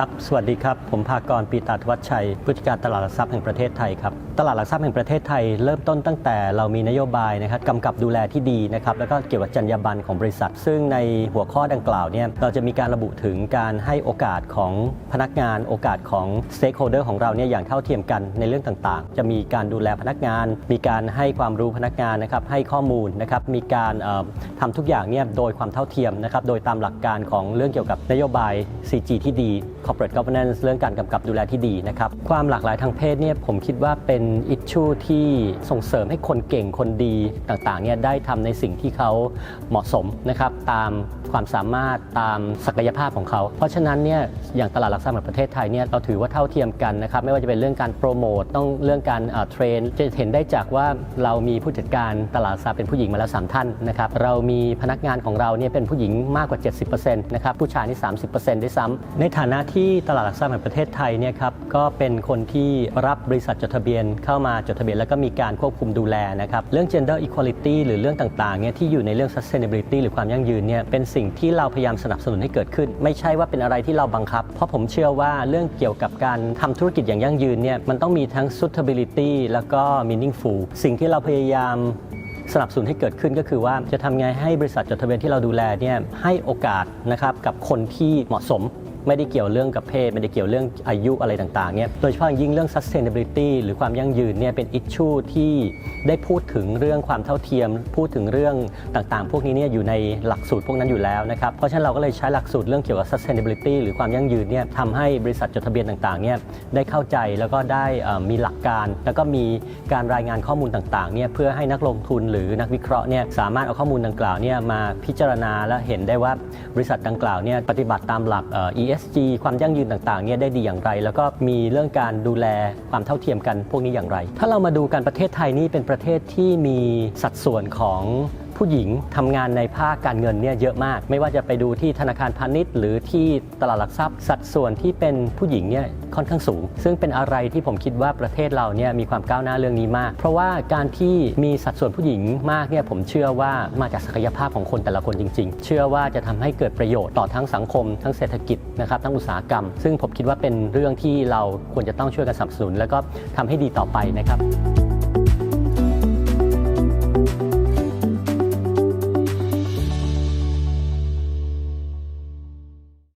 ครับ สวัสดีครับ ผมภากรปีตาทวัชชัย ผู้จัดการตลาดหลักทรัพย์แห่งประเทศไทยครับตลาดหลักทรัพย์แห่งประเทศไทยเริ่มต้นตั้งแต่เรามีนโยบายนะครับกำกับดูแลที่ดีนะครับแล้วก็เกี่ยวกับจรรยาบรรณของบริษัท ซึ่งในหัวข้อดังกล่าวเนี่ยเราจะมีการระบุถึงการให้โอกาสของพนักงาน โอกาสของ stakeholder ของเราเนี่ยอย่างเท่าเทียมกันในเรื่องต่างๆ จะมีการดูแลพนักงาน มีการให้ความรู้พนักงานนะครับให้ข้อมูลนะครับมีการเอ่อทำทุกอย่างเนี่ยโดยความเท่าเทียมนะครับโดยตามหลักการของเรื่องเกี่ยวกับนโยบาย CG ที่ดี corporate governance เรื่องการกำกับดูแลที่ดีนะครับความหลากหลายทางเพศเนี่ยผมคิดว่าเป็นอิชชูที่ส่งเสริมให้คนเก่งคนดีต่างๆเนี่ยได้ทำในสิ่งที่เขาเหมาะสมนะครับตามความสามารถตามศักยภาพของเขา เพราะฉะนั้นเนี่ยอย่างตลาดหลักทรัพย์แห่งประเทศไทยเนี่ยเราถือว่าเท่าเทียมกันนะครับไม่ว่าจะเป็นเรื่องการโปรโมทต้องเรื่องการเทรนจะเห็นได้จากว่าเรามีผู้จัดการตลาดทรัพย์เป็นผู้หญิงมาแล้วสามท่านนะครับเรามีพนักงานของเราเนี่ยเป็นผู้หญิงมากกว่า 70%นะครับผู้ชายนี่ 30%ด้วยซ้ำในฐานะที่ตลาดหลักทรัพย์แห่งประเทศไทยเนี่ยครับก็เป็นคนที่รับบริษัทจดทะเบียนเข้ามาจดทะเบียนแล้วก็มีการควบคุมดูแลนะครับเรื่อง gender equality หรือเรื่องต่างๆเนี่ยที่อยู่ในเรื่อง sustainability หรือความยั่งยืนเนี่ยเป็นสิ่งที่เราพยายามสนับสนุนให้เกิดขึ้น ไม่ใช่ว่าเป็นอะไรที่เราบังคับ เพราะผมเชื่อว่าเรื่องเกี่ยวกับการทำธุรกิจอย่างยั่งยืนเนี่ยมันต้องมีทั้ง suitability แล้วก็ meaningful สิ่งที่เราพยายามสนับสนุนให้เกิดขึ้นก็คือว่าจะทำไงให้บริษัทจดทะเบียนที่เราดูแลเนี่ยให้โอกาสนะครับกับคนที่เหมาะสม ไม่ได้เกี่ยวเรื่องกับเพศ ไม่ได้เกี่ยวเรื่องอายุอะไรต่างๆเนี่ยโดยเฉพาะยิ่งเรื่อง sustainability หรือความยั่งยืนเนี่ยเป็นอิชชูที่ได้พูดถึงเรื่องความเท่าเทียม พูดถึงเรื่องต่างๆ พวกนี้เนี่ยอยู่ในหลักสูตรพวกนั้นอยู่แล้วนะครับเพราะฉะนั้นเราก็เลยใช้หลักสูตรเรื่องเกี่ยวกับ sustainability หรือความยั่งยืนเนี่ยทำให้บริษัทจดทะเบียนต่างๆเนี่ยได้เข้าใจแล้วก็ได้มีหลักการ แล้วก็มีการรายงานข้อมูลต่างๆเนี่ยเพื่อให้นักลงทุนหรือนักวิเคราะห์เนี่ยสามารถเอาข้อมูลดังกล่าวเนี่ยมาพิจารณาและเห็นได้ว่าบริษัทดังกล่าวเนี่ยปฏิบัติตามหลักเอ่อ ESG ความยั่งยืนต่างๆเนี่ยได้ดีอย่างไร แล้วก็มีเรื่องการดูแลความเท่าเทียมกันพวกนี้อย่างไร ถ้าเรามาดูกันประเทศไทยนี่เป็นประเทศที่มีสัดส่วนของ ผู้หญิงทำงานในภาคการเงินเนี่ยเยอะมาก ไม่ว่าจะไปดูที่ธนาคารพาณิชย์ หรือที่ตลาดหลักทรัพย์ สัดส่วนที่เป็นผู้หญิงเนี่ยค่อนข้างสูง ซึ่งเป็นอะไรที่ผมคิดว่าประเทศเราเนี่ยมีความก้าวหน้าเรื่องนี้มาก เพราะว่าการที่มีสัดส่วนผู้หญิงมากเนี่ยผมเชื่อว่ามาจากศักยภาพของคนแต่ละคนจริง ๆ เชื่อว่าจะทำให้เกิดประโยชน์ต่อทั้งสังคม ทั้งเศรษฐกิจนะครับทั้งอุตสาหกรรม ซึ่งผมคิดว่าเป็นเรื่องที่เราควรจะต้องช่วยกันสนับสนุน แล้วก็ทำให้ดีต่อไปนะครับ